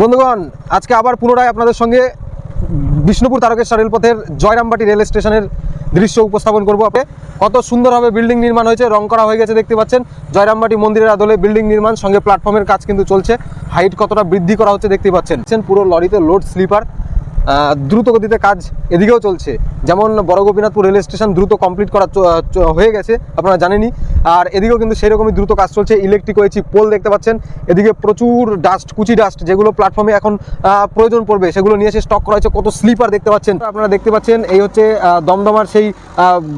বন্ধুগণ, আজকে আবার পুনরায় আপনাদের সঙ্গে বিষ্ণুপুর তারকেশ্বর রেলপথের জয়রামবাটি রেল স্টেশনের দৃশ্য উপস্থাপন করব আপনি কত সুন্দরভাবে বিল্ডিং নির্মাণ হয়েছে, রং করা হয়ে গেছে, দেখতে পাচ্ছেন। জয়রামবাটি মন্দিরের আদলে বিল্ডিং নির্মাণ, সঙ্গে প্ল্যাটফর্মের কাজ কিন্তু চলছে। হাইট কতটা বৃদ্ধি করা হচ্ছে দেখতে পাচ্ছেন। পুরো লরিতে লোড স্লিপার দ্রুত গতিতে কাজ এদিকেও চলছে। যেমন বড় গোপীনাথপুর রেল স্টেশন দ্রুত কমপ্লিট করা হয়ে গেছে, আপনারা জানেনই। আর এদিকেও কিন্তু সেরকমই দ্রুত কাজ চলছে। ইলেকট্রিক হয়েছি পোল দেখতে পাচ্ছেন, এদিকে প্রচুর ডাস্ট কুচি ডাস্ট যেগুলো প্ল্যাটফর্মে এখন প্রয়োজন পড়বে, সেগুলো নিয়ে এসে স্টক করা হয়েছে। কত স্লিপার দেখতে পাচ্ছেন, আপনারা দেখতে পাচ্ছেন, এই হচ্ছে দমদমার সেই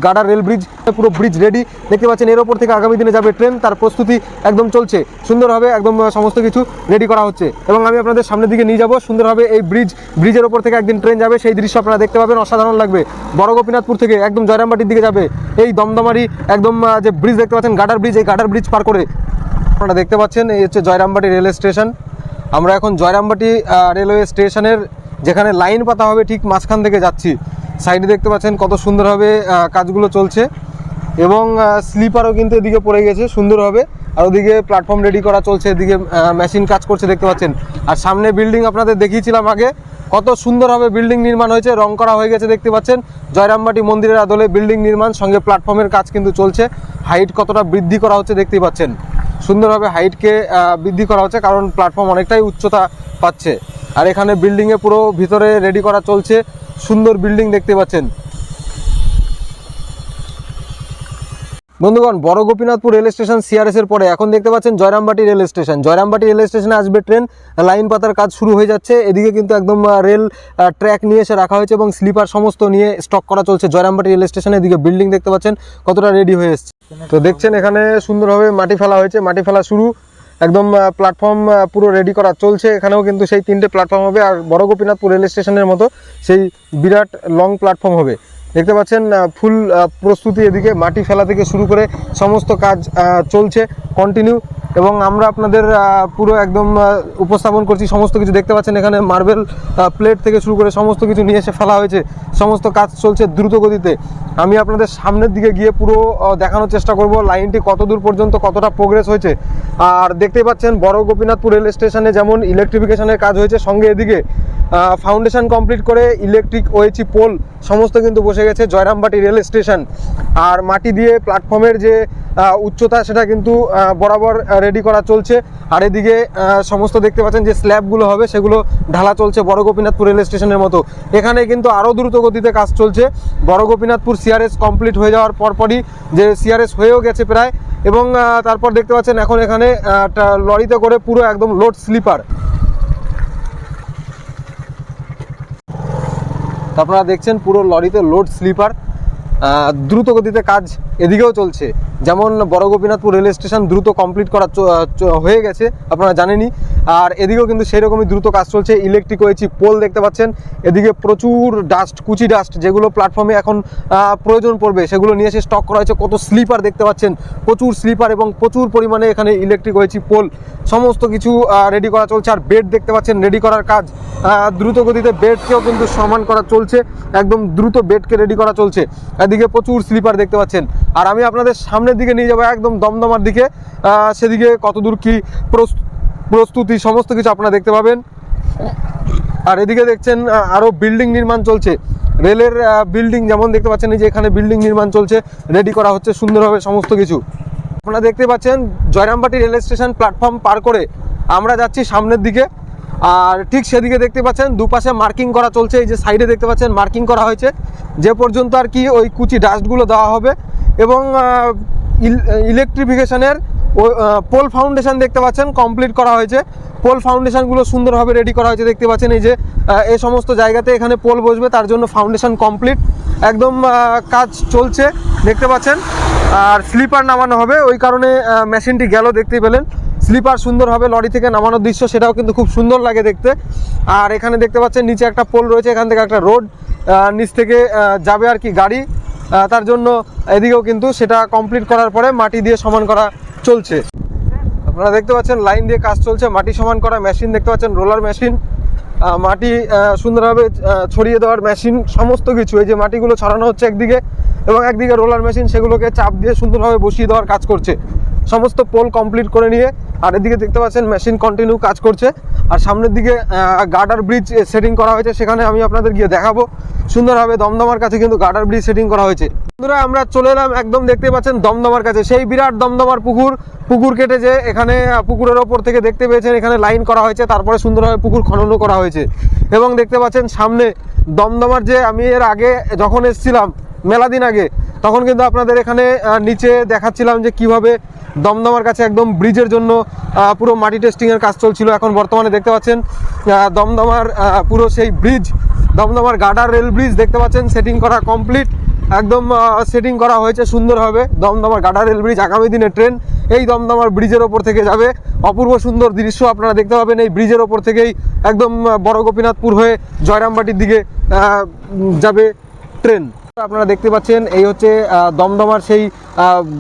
গাডার রেল ব্রিজ পুরো ব্রিজ রেডি দেখতে পাচ্ছেন, এর ওপর থেকে আগামী দিনে যাবে ট্রেন তার প্রস্তুতি একদম চলছে। সুন্দরভাবে একদম সমস্ত কিছু রেডি করা হচ্ছে। এবং আমি আপনাদের সামনের দিকে নিয়ে যাব সুন্দরভাবে এই ব্রিজ ব্রিজের ওপর থেকে একদিন ট্রেন যাবে, সেই দৃশ্য আপনারা দেখতে পাবেন, অসাধারণ লাগবে। বড় গোপীনাথপুর থেকে একদম জয়রামবাটির দিকে যাবে, এই দমদমারি একদম যে ব্রিজ দেখতে পাচ্ছেন গাডার ব্রিজ, এই গাডার ব্রিজ পার করে আপনারা দেখতে পাচ্ছেন, এই হচ্ছে জয়রামবাটি রেলওয়ে স্টেশন। আমরা এখন জয়রামবাটি রেলওয়ে স্টেশনের যেখানে লাইন পাতা হবে ঠিক মাঝখান থেকে যাচ্ছি। সাইডে দেখতে পাচ্ছেন কত সুন্দরভাবে কাজগুলো চলছে। এবং স্লিপারও কিন্তু এদিকে পড়ে গেছে সুন্দরভাবে আর ওদিকে প্ল্যাটফর্ম রেডি করা চলছে, এদিকে মেশিন কাজ করছে দেখতে পাচ্ছেন। আর সামনে বিল্ডিং আপনাদের দেখিয়েছিলাম আগে কত সুন্দরভাবে বিল্ডিং নির্মাণ হয়েছে, রং করা হয়ে গেছে দেখতে পাচ্ছেন। জয়রামবাটি মন্দিরের আদলে বিল্ডিং নির্মাণ, সঙ্গে প্ল্যাটফর্মের কাজ কিন্তু চলছে। হাইট কতটা বৃদ্ধি করা হচ্ছে দেখতে পাচ্ছেন। সুন্দরভাবে হাইটকে বৃদ্ধি করা হচ্ছে, কারণ প্ল্যাটফর্ম অনেকটাই উচ্চতা পাচ্ছে। আর এখানে বিল্ডিংয়ে পুরো ভিতরে রেডি করা চলছে। সুন্দর বিল্ডিং দেখতে পাচ্ছেন। বন্ধুগণ, বড় গোপীনাথপুর রেল স্টেশন সিআরএস এর পরে এখন দেখতে পাচ্ছেন Jayrambati rail station. Jayrambati rail স্টেশনে আসবে ট্রেন লাইন পাতার কাজ শুরু হয়ে যাচ্ছে। এদিকে কিন্তু একদম রেল ট্র্যাক নিয়ে এসে রাখা হয়েছে এবং স্লিপার সমস্ত নিয়ে স্টক করা চলছে। জয়রামবাটি রেল স্টেশনে এদিকে বিল্ডিং দেখতে পাচ্ছেন, কতটা রেডি হয়ে এসছে। তো দেখছেন, এখানে সুন্দরভাবে মাটি ফেলা হয়েছে। মাটি ফেলা শুরু, একদম প্ল্যাটফর্ম পুরো রেডি করা চলছে। এখানেও কিন্তু সেই তিনটে প্ল্যাটফর্ম হবে। আর বড় গোপীনাথপুর রেল স্টেশনের মতো সেই বিরাট লং প্ল্যাটফর্ম হবে। দেখতে পাচ্ছেন ফুল প্রস্তুতি এদিকে মাটি ফেলা থেকে শুরু করে সমস্ত কাজ চলছে কন্টিনিউ এবং আমরা আপনাদের পুরো একদম উপস্থাপন করছি সমস্ত কিছু। দেখতে পাচ্ছেন এখানে মার্বেল প্লেট থেকে শুরু করে সমস্ত কিছু নিয়ে এসে ফেলা হয়েছে। সমস্ত কাজ চলছে দ্রুত গতিতে। আমি আপনাদের সামনের দিকে গিয়ে পুরো দেখানোর চেষ্টা করব লাইনটি কত দূর পর্যন্ত কতটা প্রোগ্রেস হয়েছে। আর দেখতেই পাচ্ছেন, বড় গোপীনাথপুর রেল স্টেশনে যেমন ইলেকট্রিফিকেশনের কাজ হয়েছে, সঙ্গে এদিকে ফাউন্ডেশন কমপ্লিট করে ইলেকট্রিক ওয়েচি পোল সমস্ত কিন্তু বসে গেছে, জয়রামবাটি রেল স্টেশন। আর মাটি দিয়ে প্ল্যাটফর্মের যে উচ্চতা সেটা কিন্তু বরাবর রেডি করা চলছে। আর এদিকে সমস্ত দেখতে পাচ্ছেন যে স্ল্যাবগুলো হবে, সেগুলো ঢালা চলছে বড় গোপীনাথপুর রেল স্টেশনের মতো। এখানে কিন্তু আরও দ্রুত গতিতে কাজ চলছে। বড় গোপীনাথপুর সিআরএস কমপ্লিট হয়ে যাওয়ার পরপরই যে সিআরএস হয়েও গেছে প্রায়। এবং তারপর দেখতে পাচ্ছেন এখন এখানে লরিতে করে পুরো একদম লোড স্লিপার আপনারা দেখছেন পুরো লরিতে লোড স্লিপার দ্রুত গতিতে কাজ এদিকেও চলছে। যেমন বড় গোপীনাথপুর রেল স্টেশন দ্রুত কমপ্লিট করা হয়ে গেছে, আপনারা জানেনই। আর এদিকেও কিন্তু সেরকমই দ্রুত কাজ চলছে। ইলেকট্রিক হয়েছি পোল দেখতে পাচ্ছেন। এদিকে প্রচুর ডাস্ট কুচি ডাস্ট যেগুলো প্ল্যাটফর্মে এখন প্রয়োজন পড়বে, সেগুলো নিয়ে এসে স্টক করা হয়েছে। কত স্লিপার দেখতে পাচ্ছেন। প্রচুর স্লিপার এবং প্রচুর পরিমাণে এখানে ইলেকট্রিক হয়েছি পোল সমস্ত কিছু রেডি করা চলছে। আর বেড দেখতে পাচ্ছেন রেডি করার কাজ। দ্রুত গতিতে বেডকেও কিন্তু সমান করা চলছে। একদম দ্রুত বেডকে রেডি করা চলছে। এদিকে প্রচুর স্লিপার দেখতে পাচ্ছেন। আর আমি আপনাদের সামনের দিকে নিয়ে যাব একদম দমদমার দিকে। সেদিকে কতদূর কি প্রস- প্রস্তুতি, সমস্ত কিছু আপনারা দেখতে পাবেন। আর এদিকে দেখছেন আরও বিল্ডিং নির্মাণ চলছে। রেলের বিল্ডিং যেমন দেখতে পাচ্ছেন, এই যে এখানে বিল্ডিং নির্মাণ চলছে রেডি করা হচ্ছে সুন্দরভাবে সমস্ত কিছু। আপনারা দেখতে পাচ্ছেন, জয়রামবাটি রেল স্টেশন প্ল্যাটফর্ম পার করে আমরা যাচ্ছি সামনের দিকে। আর ঠিক সেদিকে দেখতে পাচ্ছেন, দুপাশে মার্কিং করা চলছে। এই যে সাইডে দেখতে পাচ্ছেন, মার্কিং করা হয়েছে। যে পর্যন্ত আর কি ওই কুচি ডাস্টগুলো দেওয়া হবে এবং ইলেকট্রিফিকেশনের পোল ফাউন্ডেশন দেখতে পাচ্ছেন, কমপ্লিট করা হয়েছে। পোল ফাউন্ডেশনগুলো সুন্দরভাবে রেডি করা হয়েছে, দেখতে পাচ্ছেন এই যে এ সমস্ত জায়গাতে এখানে পোল বসবে, তার জন্য ফাউন্ডেশন কমপ্লিট। একদম কাজ চলছে, দেখতে পাচ্ছেন। আর স্লিপার নামানো হবে, ওই কারণে মেশিনটি গেল দেখতে পেলেন। স্লিপার সুন্দর হবে, লরি থেকে নামানোর দৃশ্য, সেটাও কিন্তু খুব সুন্দর লাগে দেখতে। আর এখানে দেখতে পাচ্ছেন, নিচে একটা পোল রয়েছে, এখান থেকে একটা রোড নিচ থেকে যাবে আর কি গাড়ি। তার জন্য এদিকেও কিন্তু সেটা কমপ্লিট করার পরে মাটি দিয়ে সমান করা চলছে। আপনারা দেখতে পাচ্ছেন লাইন দিয়ে কাজ চলছে, মাটি সমান করা মেশিন দেখতে পাচ্ছেন রোলার মেশিন মাটি সুন্দরভাবে ছড়িয়ে দেওয়ার মেশিন সমস্ত কিছু। এই যে মাটিগুলো ছড়ানো হচ্ছে একদিকে এবং একদিকে রোলার মেশিন সেগুলোকে চাপ দিয়ে সুন্দরভাবে বসিয়ে দেওয়ার কাজ করছে। সমস্ত পোল কমপ্লিট করে নিয়ে আর এদিকে দেখতে পাচ্ছেন মেশিন কন্টিনিউ কাজ করছে। আর সামনের দিকে গার্ডার ব্রিজ সেটিং করা হয়েছে, সেখানে আমি আপনাদের গিয়ে দেখাবো। সুন্দরভাবে দমদমার কাছে কিন্তু গার্ডার ব্রিজ সেটিং করা হয়েছে। বন্ধুরা, আমরা চলে এলাম, একদম দেখতে পাচ্ছেন দমদমার কাছে। সেই বিরাট দমদমার পুকুর পুকুর কেটে যে এখানে পুকুরের ওপর থেকে দেখতে পেয়েছেন, এখানে লাইন করা হয়েছে, তারপরে সুন্দরভাবে পুকুর খননও করা হয়েছে। এবং দেখতে পাচ্ছেন সামনে দমদমার যে, আমি এর আগে যখন এসছিলাম, মেলা দিন আগে, তখন কিন্তু আপনাদের এখানে নিচে দেখাচ্ছিলাম যে কীভাবে দমদমার কাছে একদম ব্রিজের জন্য পুরো মাটি টেস্টিংয়ের কাজ চলছিল। এখন বর্তমানে দেখতে পাচ্ছেন দমদমার পুরো সেই ব্রিজ, দমদমার গার্ডার রেল ব্রিজ দেখতে পাচ্ছেন সেটিং করা কমপ্লিট একদম সেটিং করা হয়েছে সুন্দরভাবে দমদমার গার্ডার রেল ব্রিজ আগামী দিনে ট্রেন এই দমদমার ব্রিজের ওপর থেকে যাবে। অপূর্ব সুন্দর দৃশ্য আপনারা দেখতে পাবেন এই ব্রিজের ওপর থেকেই। একদম বড় গোপীনাথপুর হয়ে জয়রামবাটির দিকে যাবে ট্রেন আপনারা দেখতে পাচ্ছেন, এই হচ্ছে দমদমার সেই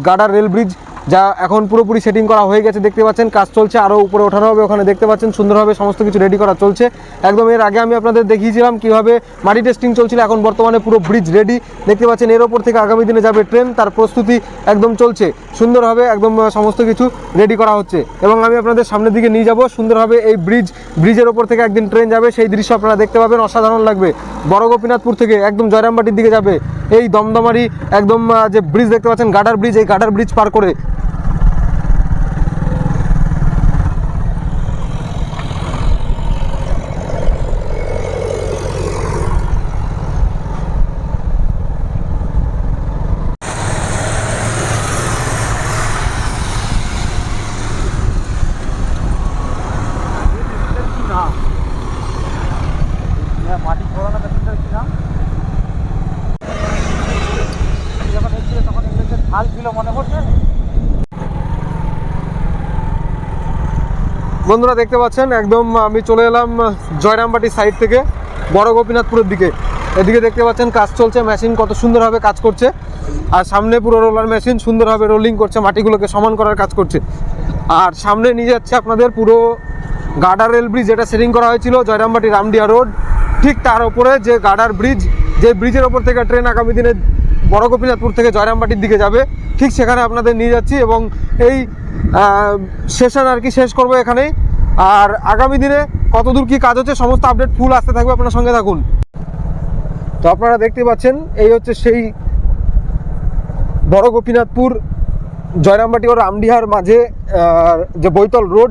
গাডার রেল ব্রিজ। যা এখন পুরোপুরি সেটিং করা হয়ে গেছে, দেখতে পাচ্ছেন, কাজ চলছে আরও উপরে ওঠানো হবে, ওখানে দেখতে পাচ্ছেন, সুন্দরভাবে সমস্ত কিছু রেডি করা চলছে। একদম এর আগে আমি আপনাদের দেখিয়েছিলাম কীভাবে মাটি টেস্টিং চলছিল, এখন বর্তমানে পুরো ব্রিজ রেডি দেখতে পাচ্ছেন, এর ওপর থেকে আগামী দিনে যাবে ট্রেন তার প্রস্তুতি একদম চলছে। সুন্দরভাবে একদম সমস্ত কিছু রেডি করা হচ্ছে। এবং আমি আপনাদের সামনের দিকে নিয়ে যাব, সুন্দরভাবে এই ব্রিজ ব্রিজের ওপর থেকে একদিন ট্রেন যাবে, সেই দৃশ্য আপনারা দেখতে পাবেন, অসাধারণ লাগবে। বড় গোপীনাথপুর থেকে একদম জয়রামবাটির দিকে যাবে। এই দমদমারি একদম যে ব্রিজ দেখতে পাচ্ছেন, গাডার ব্রিজ এই গাডার ব্রিজ পার করে মাটি খোঁড়ানো মেশিনটার কি নাম যখন এসেছিল তখন এগুলো যে ঢাল ছিল মনে পড়ছে বন্ধুরা দেখতে পাচ্ছেন, একদম আমি চলে এলাম জয়রামবাটি সাইড থেকে, বড় গোপীনাথপুরের দিকে। এদিকে দেখতে পাচ্ছেন, কাজ চলছে মেশিন কত সুন্দরভাবে কাজ করছে। আর সামনে পুরো রোলার মেশিন সুন্দরভাবে রোলিং করছে, মাটিগুলোকে সমান করার কাজ করছে। আর সামনে নিয়ে যাচ্ছে আপনাদের পুরো গার্ডার রেল ব্রিজ যেটা সেটিং করা হয়েছিল জয়রামবাটি রামডিয়া রোড ঠিক তার উপরে যে গার্ডার ব্রিজ যে ব্রিজের ওপর থেকে ট্রেন আগামী দিনে বড় গোপীনাথপুর থেকে জয়রামবাটির দিকে যাবে, ঠিক সেখানে আপনাদের নিয়ে যাচ্ছি এবং এই সেশন আর কি, শেষ করব এখানেই। আর আগামী দিনে কতদূর কি কাজ হচ্ছে, সমস্ত আপডেট ফুল আসতে থাকবে, আপনার সঙ্গে থাকুন। তো আপনারা দেখতে পাচ্ছেন, এই হচ্ছে সেই বড় গোপীনাথপুর জয়রামবাটি ও রামডিহার মাঝে যে বৈতল রোড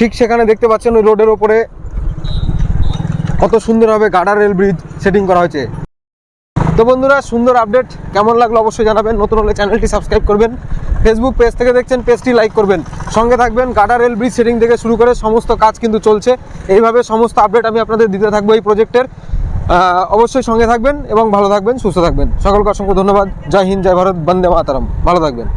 ঠিক সেখানে দেখতে পাচ্ছেন ওই রোডের ওপরে কত সুন্দরভাবে গার্ডার রেল ব্রিজ সেটিং করা হয়েছে। তো বন্ধুরা, সুন্দর আপডেট কেমন লাগল অবশ্যই জানাবেন, নতুন হলে চ্যানেলটি সাবস্ক্রাইব করবেন। ফেসবুক পেজ থেকে দেখছেন পেজটি লাইক করবেন। সঙ্গে থাকবেন গাডা রেল ব্রিজ সেটিং থেকে শুরু করে সমস্ত কাজ কিন্তু চলছে। এইভাবে সমস্ত আপডেট আমি আপনাদের দিতে থাকব এই প্রজেক্টের অবশ্যই সঙ্গে থাকবেন এবং ভালো থাকবেন, সুস্থ থাকবেন। সকলকে অসংখ্য ধন্যবাদ। জয় হিন্দ, জয় ভারত, বন্দে মাতারাম। ভালো থাকবেন।